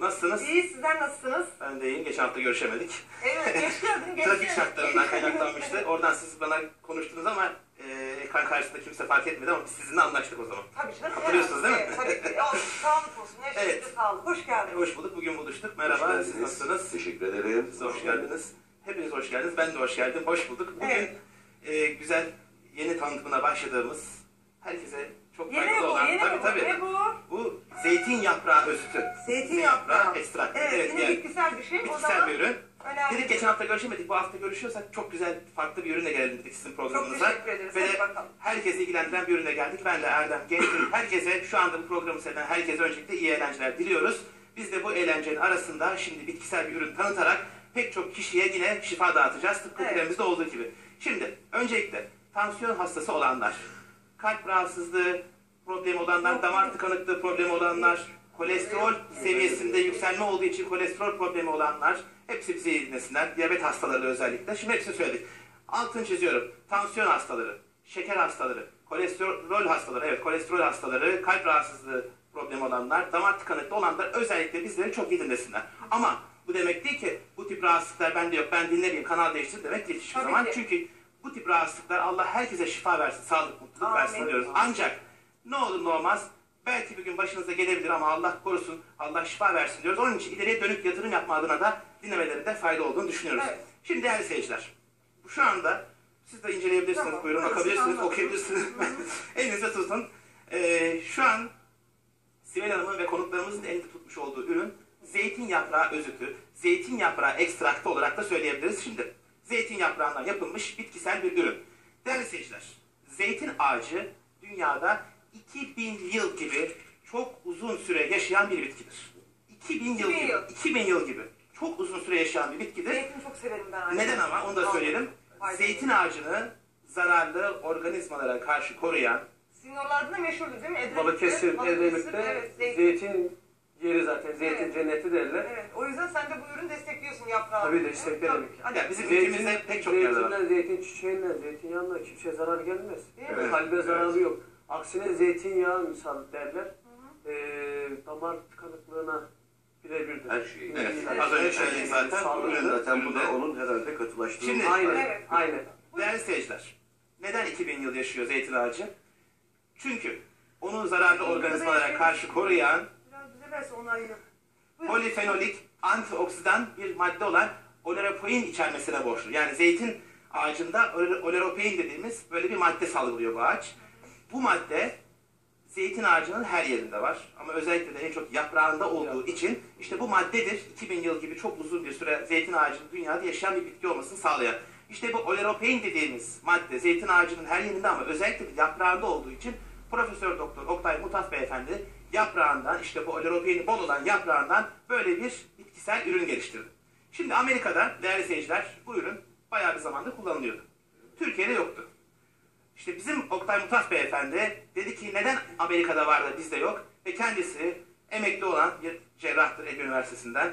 bulduk. Nasılsınız? İyi sizler nasılsınız? Ben de iyiyim. Geçen hafta görüşemedik. Evet geç Trafik şartlarından kaynaklanmıştı. Oradan siz bana konuştunuz ama e, ekran karşısında kimse fark etmedi ama biz sizinle anlaştık o zaman. Tabii canım. Hatırlıyorsunuz değil mi? Evet, tabii ki. Sağlık olsun. Her Evet. sağlık. Hoş geldin. Hoş bulduk. Bugün buluştuk. Hoş Merhaba. geldiniz. Siz nasılsınız? Teşekkür ederim. Siz hoş geldiniz. Hepiniz hoş geldiniz. Ben de hoş geldim. Hoş bulduk. Bugün Evet. e, güzel yeni tanıtımına başladığımız herkese çok Yeni faydalı bu, olan yeni tabii bu. tabii. Ne bu? Zeytin yaprağı özütü. Zeytin yaprağı. ekstrak. Evet, Evet, yine yani bitkisel bir şey. o bitkisel zaman bir ürün. önemli. Dedik geçen hafta görüşemedik. Bu hafta görüşüyorsak çok güzel farklı bir ürüne gelelim dedik sizin Çok programınıza. teşekkür ederiz. Ve Hadi bakalım. herkesi ilgilendiren bir ürüne geldik. Ben de Erdem Gençgül. Herkese şu anda bu programı seyreden herkese öncelikle iyi eğlenceler diliyoruz. Biz de bu eğlencenin arasında şimdi bitkisel bir ürün tanıtarak pek çok kişiye yine şifa dağıtacağız. Tıpkı Evet. ülkemizde olduğu gibi. Şimdi öncelikle tansiyon hastası olanlar, kalp rahatsızlığı problemi olanlar, damar tıkanıklığı problemi olanlar, kolesterol seviyesinde yükselme olduğu için kolesterol problemi olanlar hepsi bizi iyi dinlesinler. Diyabet hastaları özellikle. Şimdi hepsini söyledik. Altını çiziyorum. Tansiyon hastaları, şeker hastaları, kolesterol hastaları, evet kolesterol hastaları, kalp rahatsızlığı problemi olanlar, damar tıkanıklığı olanlar özellikle bizleri çok iyi dinlesinler. Ama bu demek değil ki bu tip rahatsızlıklar bende yok, ben dinlemeyeyim, kanal değiştir demek değil hiçbir Tabii zaman. ki. Çünkü bu tip rahatsızlıklar Allah herkese şifa versin, sağlık, mutluluk Amin. versin diyoruz. Ancak ne olur ne olmaz belki bir gün başınıza gelebilir ama Allah korusun, Allah şifa versin diyoruz. Onun için ileriye dönük yatırım yapma adına da dinlemelerinde fayda olduğunu düşünüyoruz. Evet. Şimdi değerli seyirciler, şu anda siz de inceleyebilirsiniz, Tamam, buyurun bakabilirsiniz, anladım. okuyabilirsiniz. Elinizde tutun. Ee, şu an Sibel Hanım'ın ve konuklarımızın elinde tutmuş olduğu ürün zeytin yaprağı özütü, zeytin yaprağı ekstraktı olarak da söyleyebiliriz. Şimdi zeytin yaprağından yapılmış bitkisel bir ürün. Değerli seyirciler, zeytin ağacı dünyada 2000 yıl gibi çok uzun süre yaşayan bir bitkidir. 2000 yıl 2000 gibi, yıl. 2000 yıl gibi çok uzun süre yaşayan bir bitkidir. Zeytini çok severim ben. ayrıca. Neden ama onu da söyleyelim. Faydalı. Zeytin ağacını zararlı organizmalara karşı koruyan, Sizin oralarda da meşhurdu değil mi? Edremit'te. Balıkesir, Edremit'te Evet, zeytin. zeytin yeri zaten, zeytin Evet. cenneti derler. Evet, o yüzden sen de bu ürünü destekliyorsun yaprağı. Tabii desteklerim. Tabii. Hadi. Ya bizim ülkemizde pek çok yerde var. zeytinden, zeytin çiçeğinden, zeytinyağından kimseye zarar gelmez. Değil mi? Evet. Kalbe zararı yok. Aksine zeytinyağı misal derler. Ee, damar tıkanıklığına birebirdir. Her şey. Evet, İyi- az önce şey zaten. sağlıklı. Ürün- Zaten bu da onun herhalde katılaştığı. Şimdi- Aynen, Evet. aynen. Değerli seyirciler, neden 2000 yıl yaşıyor zeytin ağacı? Çünkü onun zararlı organizmalara karşı koruyan polifenolik antioksidan bir madde olan oleropein içermesine borçlu. Yani zeytin ağacında ole- oleropein dediğimiz böyle bir madde salgılıyor bu ağaç. Bu madde zeytin ağacının her yerinde var. Ama özellikle de en çok yaprağında olduğu için işte bu maddedir 2000 yıl gibi çok uzun bir süre zeytin ağacının dünyada yaşayan bir bitki olmasını sağlayan. İşte bu oleropein dediğimiz madde zeytin ağacının her yerinde ama özellikle de yaprağında olduğu için Profesör Doktor Oktay Mutaf Beyefendi yaprağından işte bu oleropeini bol olan yaprağından böyle bir bitkisel ürün geliştirdi. Şimdi Amerika'da değerli seyirciler bu ürün bayağı bir zamanda kullanılıyordu. Türkiye'de yoktu. İşte bizim Oktay Mutaf Beyefendi dedi ki neden Amerika'da var da bizde yok? Ve kendisi emekli olan bir cerrahtır Ege Üniversitesi'nden.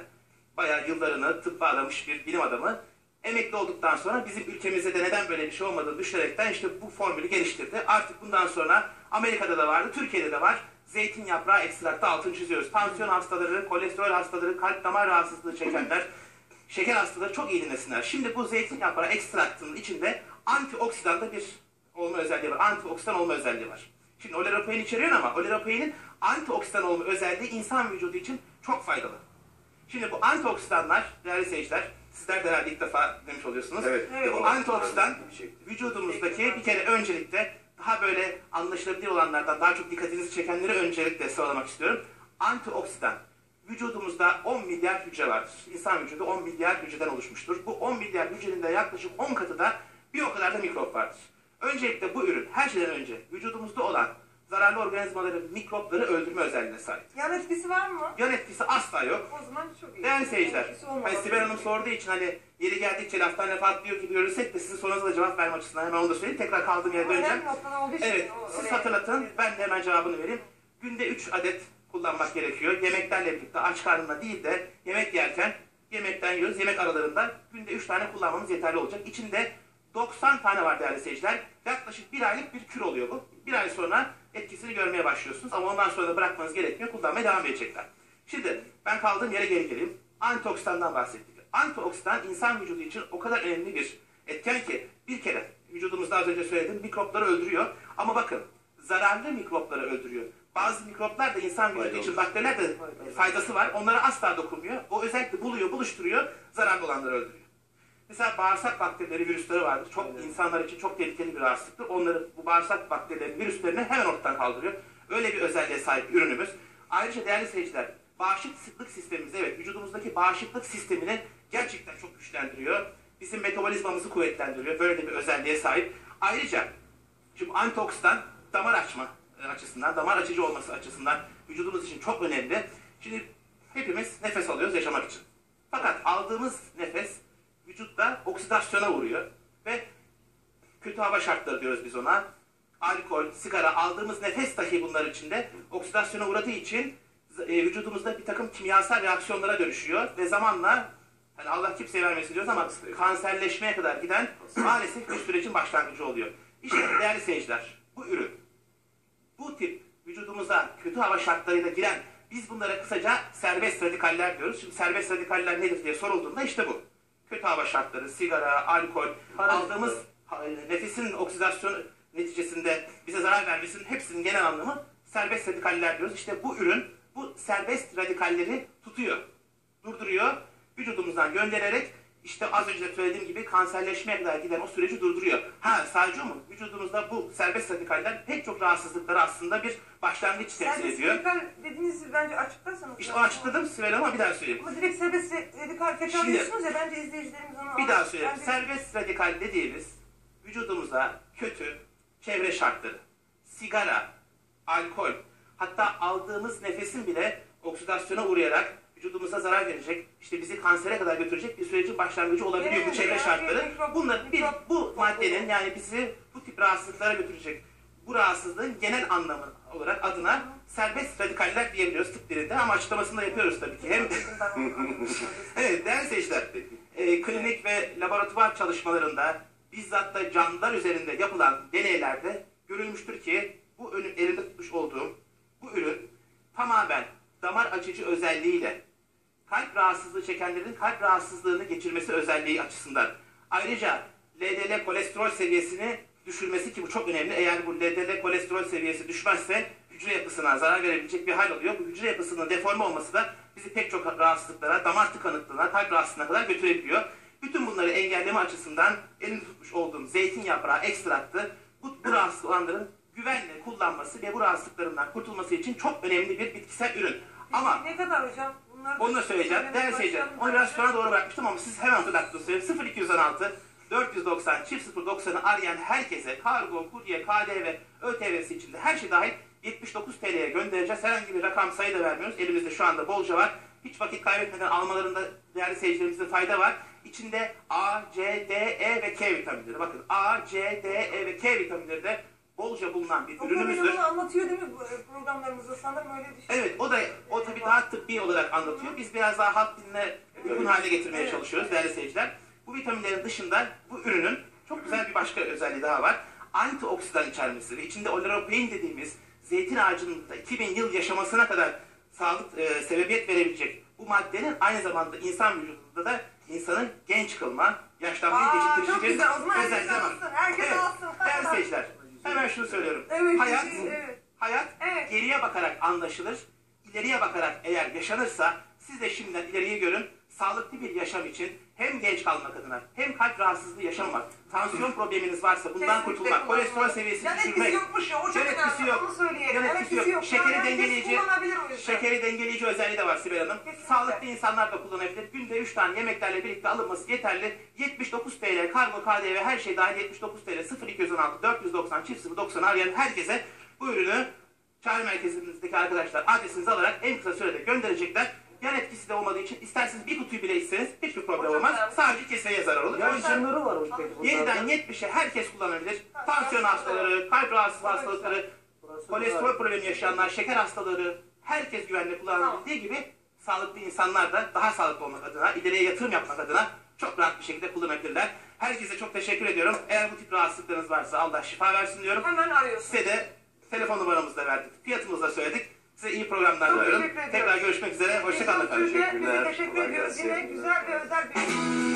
Bayağı yıllarını tıbba adamış bir bilim adamı. Emekli olduktan sonra bizim ülkemizde de neden böyle bir şey olmadığını düşünerekten işte bu formülü geliştirdi. Artık bundan sonra Amerika'da da vardı, Türkiye'de de var. Zeytin yaprağı ekstrakta altını çiziyoruz. Tansiyon hastaları, kolesterol hastaları, kalp damar rahatsızlığı çekenler, şeker hastaları çok iyi dinlesinler. Şimdi bu zeytin yaprağı ekstraktının içinde antioksidan da bir olma özelliği var. Antioksidan olma özelliği var. Şimdi oleropein içeriyor ama oleropeinin antioksidan olma özelliği insan vücudu için çok faydalı. Şimdi bu antioksidanlar değerli seyirciler, sizler de herhalde ilk defa demiş oluyorsunuz. Evet. Ve bu antioksidan şekilde. vücudumuzdaki bir kere öncelikle daha böyle anlaşılabilir olanlardan daha çok dikkatinizi çekenleri öncelikle sıralamak istiyorum. Antioksidan. Vücudumuzda 10 milyar hücre vardır. İnsan vücudu 10 milyar hücreden oluşmuştur. Bu 10 milyar hücrenin de yaklaşık 10 katı da bir o kadar da mikrop vardır. Öncelikle bu ürün her şeyden önce vücudumuzda olan zararlı organizmaları, mikropları öldürme özelliğine sahip. Yan etkisi var mı? Yan etkisi asla yok. O zaman çok iyi. Değerli seyirciler, hani Sibel Hanım sorduğu için hani yeri geldikçe laftan lafa atlıyor gibi görürsek de sizin sorunuza da cevap verme açısından hemen onu da söyleyeyim. Tekrar kaldığım yere döneceğim. Evet, siz hatırlatın. Ben de hemen cevabını vereyim. Günde 3 adet kullanmak gerekiyor. Yemeklerle birlikte aç karnına değil de yemek yerken yemekten yiyoruz. Yemek aralarında günde 3 tane kullanmamız yeterli olacak. İçinde 90 tane var değerli seyirciler. Yaklaşık bir aylık bir kür oluyor bu. Bir ay sonra etkisini görmeye başlıyorsunuz. Ama ondan sonra da bırakmanız gerekmiyor. Kullanmaya devam edecekler. Şimdi ben kaldığım yere geri geleyim. Antioksidandan bahsettik. Antioksidan insan vücudu için o kadar önemli bir etken ki bir kere vücudumuzda az önce söyledim mikropları öldürüyor. Ama bakın zararlı mikropları öldürüyor. Bazı mikroplar da insan vücudu için bakteriler de faydası var. Onlara asla dokunmuyor. O özellikle buluyor, buluşturuyor, zararlı olanları öldürüyor. Mesela bağırsak bakterileri, virüsleri vardır. Çok insanlar için çok tehlikeli bir rahatsızlıktır. Onları bu bağırsak bakterileri, virüslerini hemen ortadan kaldırıyor. Öyle bir özelliğe sahip ürünümüz. Ayrıca değerli seyirciler, bağışıklık sistemimizi, evet vücudumuzdaki bağışıklık sistemini gerçekten çok güçlendiriyor. Bizim metabolizmamızı kuvvetlendiriyor. Böyle de bir özelliğe sahip. Ayrıca Şimdi antioksidan damar açma e, açısından, damar açıcı olması açısından vücudumuz için çok önemli. Şimdi hepimiz nefes alıyoruz yaşamak için. Fakat aldığımız nefes vücutta oksidasyona uğruyor ve kötü hava şartları diyoruz biz ona. Alkol, sigara, aldığımız nefes dahi bunlar içinde oksidasyona uğradığı için e, vücudumuzda bir takım kimyasal reaksiyonlara dönüşüyor ve zamanla hani Allah kimseye vermesin diyoruz ama kanserleşmeye kadar giden maalesef bir sürecin başlangıcı oluyor. İşte değerli seyirciler bu ürün bu tip vücudumuza kötü hava şartlarıyla giren biz bunlara kısaca serbest radikaller diyoruz. Şimdi serbest radikaller nedir diye sorulduğunda işte bu. Kötü hava şartları, sigara, alkol, aldığımız ha- nefesin oksidasyonu neticesinde bize zarar vermesinin hepsinin genel anlamı serbest radikaller diyoruz. İşte bu ürün bu serbest radikalleri tutuyor, durduruyor, vücudumuzdan göndererek işte az önce söylediğim gibi kanserleşmeye kadar giden o süreci durduruyor. Ha sadece mu? Vücudumuzda bu serbest radikaller pek çok rahatsızlıkları aslında bir başlangıç temsil Serbest ediyor. radikal dediğinizi bence açıklarsanız. İşte o açıkladım Sibel ama bir daha söyleyeyim. Ama direkt serbest radikal tekrar ediyorsunuz ya bence izleyicilerimiz onu Bir daha söyleyeyim. Bence- Serbest radikal dediğimiz vücudumuza kötü çevre şartları, sigara, alkol, hatta aldığımız nefesin bile oksidasyona uğrayarak vücudumuza zarar verecek, işte bizi kansere kadar götürecek bir sürecin başlangıcı olabiliyor bu Evet, çevre yani şartları. Bunlar bir, bu maddenin yani bizi bu tip rahatsızlıklara götürecek bu rahatsızlığın genel anlamı olarak adına serbest radikaller diyebiliyoruz tıp dilinde ama açıklamasını da yapıyoruz tabii ki. Hem Evet değerli seyirciler, e, klinik ve laboratuvar çalışmalarında bizzat da canlılar üzerinde yapılan deneylerde görülmüştür ki bu ürün elinde tutmuş olduğum bu ürün tamamen damar açıcı özelliğiyle kalp rahatsızlığı çekenlerin kalp rahatsızlığını geçirmesi özelliği açısından ayrıca LDL kolesterol seviyesini düşürmesi ki bu çok önemli. Eğer bu LDL kolesterol seviyesi düşmezse hücre yapısına zarar verebilecek bir hal oluyor. Bu hücre yapısının deforme olması da bizi pek çok rahatsızlıklara, damar tıkanıklığına, kalp rahatsızlığına kadar götürebiliyor. Bütün bunları engelleme açısından elimde tutmuş olduğum zeytin yaprağı ekstraktı bu, bu rahatsız olanların güvenle kullanması ve bu rahatsızlıklarından kurtulması için çok önemli bir bitkisel ürün. Ama ne kadar hocam? Bunlar onu da söyleyeceğim. Değerli seyirciler, onu biraz sonra doğru bırakmıştım ama siz hemen hatırlattınız. söyleyeyim. 0216 490 çift 090'ı arayan herkese kargo, kurye, KDV, ÖTV'si içinde her şey dahil 79 TL'ye göndereceğiz. Herhangi bir rakam sayı da vermiyoruz. Elimizde şu anda bolca var. Hiç vakit kaybetmeden almalarında değerli seyircilerimizin fayda var. İçinde A, C, D, E ve K vitaminleri. Bakın A, C, D, E ve K vitaminleri de bolca bulunan bir Doktor ürünümüzdür. bunu anlatıyor değil mi e, programlarımızda? Sanırım öyle bir şey. Evet o da o tabii daha tıbbi olarak anlatıyor. Biz biraz daha halk diline uygun hale getirmeye Evet. çalışıyoruz değerli seyirciler. Bu vitaminlerin dışında bu ürünün çok güzel bir başka özelliği daha var. Antioksidan içermesi ve içinde olerapein dediğimiz zeytin ağacının da 2000 yıl yaşamasına kadar sağlık e, sebebiyet verebilecek bu maddenin aynı zamanda insan vücudunda da insanın genç kılma, yaşlanmayı geciktirici özelliği var. herkes Evet, alsın. Değerli seyirciler, hemen şunu söylüyorum. Evet, Hayat, şey, evet. hayat Evet. geriye bakarak anlaşılır. İleriye bakarak eğer yaşanırsa siz de şimdiden ileriyi görün. Sağlıklı bir yaşam için hem genç kalmak adına hem kalp rahatsızlığı yaşamamak, tansiyon probleminiz varsa bundan Kesinlikle kurtulmak, kolesterol seviyesini Yan düşürmek. etkisi yokmuş ya, önemli. Etkisi yok. Onu söyleyelim. Yan etkisi etkisi yok. yok. Şekeri Yani dengeleyici, şekeri dengeleyici özelliği de var Sibel Hanım. Kesinlikle. Sağlıklı insanlar da kullanabilir. Günde 3 tane yemeklerle birlikte alınması yeterli. 79 TL kargo, KDV her şey dahil 79 TL 0216 490 çift 090 arayan herkese bu ürünü çağrı merkezimizdeki arkadaşlar adresinizi alarak en kısa sürede gönderecekler. Yan etkisi de olmadığı için isterseniz bir kutuyu bile içseniz hiçbir problem çok olmaz. Sadece keseye zarar olur. Yan sınırı var bunlarda? 7'den 70'e herkes kullanabilir. Tansiyon hastaları, kalp rahatsızlığı hastalıkları, kolesterol problemi yaşayanlar, şeker hastaları, herkes güvenle kullanabildiği gibi sağlıklı insanlar da daha sağlıklı olmak adına, ileriye yatırım yapmak adına çok rahat bir şekilde kullanabilirler. Herkese çok teşekkür ediyorum. Eğer bu tip rahatsızlıklarınız varsa Allah şifa versin diyorum. Hemen arıyorsun. Size de telefon numaramızı da verdik, fiyatımızı da söyledik. Size iyi programlar diliyorum. Tekrar görüşmek üzere. Hoşçakalın efendim. Teşekkürler. teşekkür ediyoruz. Yine güzel ve özel bir